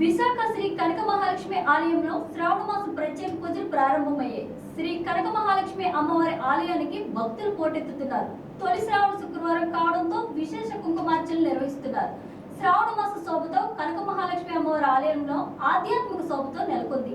విశాఖ శ్రీ కనక మహాలక్ష్మి ఆలయంలో శ్రావణ మాసం ప్రత్యేక పూజలు ప్రారంభమయ్యాయి శ్రీ కనక మహాలక్ష్మి అమ్మవారి ఆలయానికి భక్తులు పోటెత్తుతున్నారు తొలి శ్రావణ శుక్రవారం కావడంతో విశేష కుంకుమార్చనలు నిర్వహిస్తున్నారు శ్రావణ మాస శోభతో కనక మహాలక్ష్మి అమ్మవారి ఆలయంలో ఆధ్యాత్మిక శోభతో నెలకొంది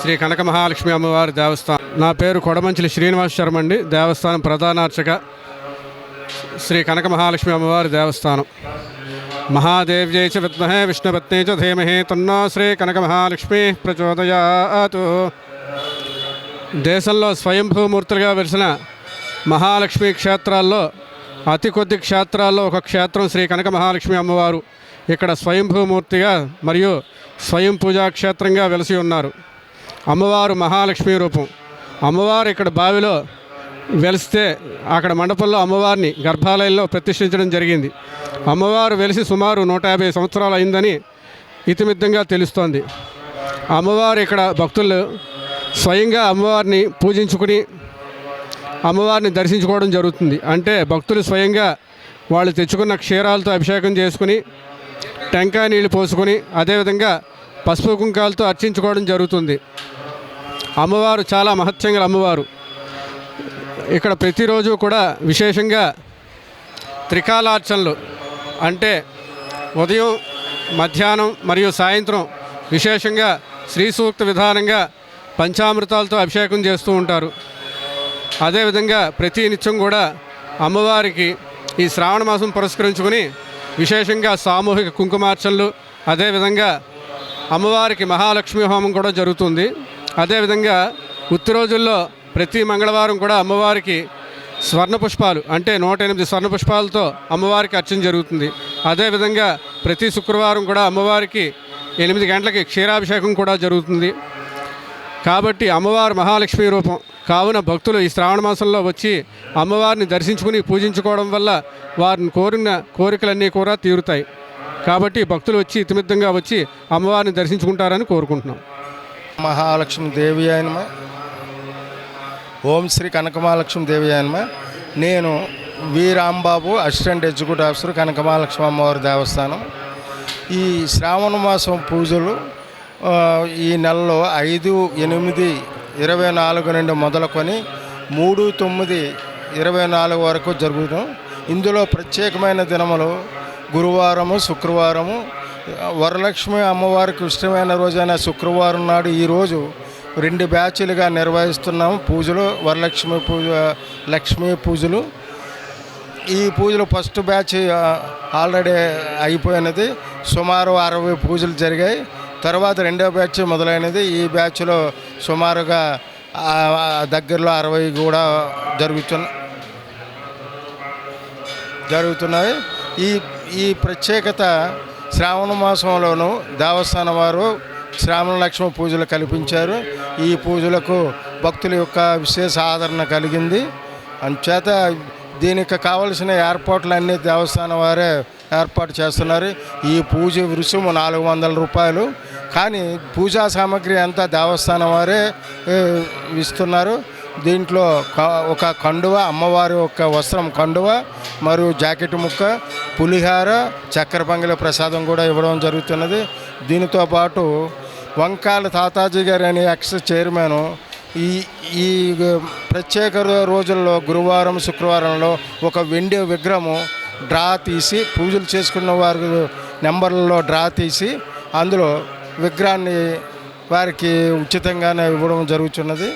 శ్రీ కనక మహాలక్ష్మి అమ్మవారి దేవస్థానం. నా పేరు కొడమంచిలి శ్రీనివాస్ శర్మండి దేవస్థానం ప్రధాన అర్చక శ్రీ కనక మహాలక్ష్మి అమ్మవారి దేవస్థానం. మహాదేవ్యై చ విద్మహే విష్ణుపత్ని చ ధీమహే తన్నో శ్రీ కనక మహాలక్ష్మి ప్రచోదయాతు. దేశంలో స్వయంభూమూర్తులుగా వెలిసిన మహాలక్ష్మి క్షేత్రాల్లో అతి కొద్ది క్షేత్రాల్లో ఒక క్షేత్రం శ్రీ కనక మహాలక్ష్మి అమ్మవారు. ఇక్కడ స్వయంభూమూర్తిగా మరియు స్వయం పూజా క్షేత్రంగా వెలిసి ఉన్నారు. అమ్మవారు మహాలక్ష్మి రూపం. అమ్మవారు ఇక్కడ బావిలో వెలిస్తే అక్కడ మండపంలో అమ్మవారిని గర్భాలయంలో ప్రతిష్ఠించడం జరిగింది. అమ్మవారు వెలిసి సుమారు నూట యాభై సంవత్సరాలు అయిందని ఇతిమిద్దంగా తెలుస్తోంది. అమ్మవారు ఇక్కడ భక్తులు స్వయంగా అమ్మవారిని పూజించుకుని అమ్మవారిని దర్శించుకోవడం జరుగుతుంది. అంటే భక్తులు స్వయంగా వాళ్ళు తెచ్చుకున్న క్షీరాలతో అభిషేకం చేసుకుని టెంకాయ నీళ్ళు పోసుకొని అదేవిధంగా పసుపు కుంకాలతో అర్చించుకోవడం జరుగుతుంది. అమ్మవారు చాలా మహత్యంగల అమ్మవారు. ఇక్కడ ప్రతిరోజు కూడా విశేషంగా త్రికాలార్చనలు అంటే ఉదయం మధ్యాహ్నం మరియు సాయంత్రం విశేషంగా శ్రీ సూక్త విధానంగా పంచామృతాలతో అభిషేకం చేస్తూ ఉంటారు. అదేవిధంగా ప్రతి నిత్యం కూడా అమ్మవారికి ఈ శ్రావణ మాసం పురస్కరించుకొని విశేషంగా సామూహిక కుంకుమార్చనలు అదేవిధంగా అమ్మవారికి మహాలక్ష్మి హోమం కూడా జరుగుతుంది. అదేవిధంగా ఉత్తి రోజుల్లో ప్రతి మంగళవారం కూడా అమ్మవారికి స్వర్ణ పుష్పాలు అంటే నూట ఎనిమిది స్వర్ణ పుష్పాలతో అమ్మవారికి అర్చన జరుగుతుంది. అదేవిధంగా ప్రతి శుక్రవారం కూడా అమ్మవారికి ఎనిమిది గంటలకి క్షీరాభిషేకం కూడా జరుగుతుంది. కాబట్టి అమ్మవారు మహాలక్ష్మి రూపం. కావున భక్తులు ఈ శ్రావణ మాసంలో వచ్చి అమ్మవారిని దర్శించుకుని పూజించుకోవడం వల్ల వారిని కోరిన కోరికలన్నీ కూడా తీరుతాయి. కాబట్టి భక్తులు వచ్చి ఇతిమిద్దంగా వచ్చి అమ్మవారిని దర్శించుకుంటారని కోరుకుంటున్నాం. మహాలక్ష్మి దేవి ఆయనమ ఓం శ్రీ కనకమహాలక్ష్మి దేవి ఆయనమ నేను V Rambabu assistant executive officer Kanakamahalakshmi అమ్మవారి దేవస్థానం. ఈ శ్రావణ మాసం పూజలు ఈ నెలలో ఐదు ఎనిమిది ఇరవై నాలుగు నుండి మొదలుకొని మూడు తొమ్మిది ఇరవై నాలుగు వరకు జరుగుతాం. ఇందులో ప్రత్యేకమైన దినములు గురువారము శుక్రవారము వరలక్ష్మి అమ్మవారికి ఇష్టమైన రోజైన శుక్రవారం నాడు ఈరోజు రెండు బ్యాచ్లుగా నిర్వహిస్తున్నాము పూజలు వరలక్ష్మి పూజ లక్ష్మీ పూజలు. ఈ పూజలు ఫస్ట్ బ్యాచ్ ఆల్రెడీ అయిపోయినది. సుమారు అరవై పూజలు జరిగాయి. తర్వాత రెండో బ్యాచ్ మొదలైనది. ఈ బ్యాచ్లో సుమారుగా దగ్గరలో అరవై కూడా జరుగుతున్న జరుగుతున్నాయి ఈ ఈ ప్రత్యేకత శ్రావణ మాసంలోనూ దేవస్థానం వారు శ్రావణ లక్ష్మ పూజలు కల్పించారు. ఈ పూజలకు భక్తుల యొక్క విశేష ఆదరణ కలిగింది. అందుచేత దీనికి కావలసిన ఏర్పాట్లన్నీ దేవస్థానం వారే ఏర్పాటు చేస్తున్నారు. ఈ పూజ రుసుము నాలుగు వందల రూపాయలు. కానీ పూజా సామాగ్రి అంతా దేవస్థానం వారే ఇస్తున్నారు. దీంట్లో క- ఒక కండువ అమ్మవారి యొక్క వస్త్రం కండువ మరియు జాకెట్ ముక్క పులిహార చక్కెర పొంగలి ప్రసాదం కూడా ఇవ్వడం జరుగుతున్నది. దీనితో పాటు వంకాల తాతాజీ గారు అనే ఎక్స్ చైర్మన్ ఈ ఈ ప్రత్యేక రోజుల్లో గురువారం శుక్రవారంలో ఒక వెండి విగ్రహము డ్రా తీసి పూజలు చేసుకున్న వారి నెంబర్లలో డ్రా తీసి అందులో విగ్రహాన్ని వారికి ఉచితంగానే ఇవ్వడం జరుగుతున్నది.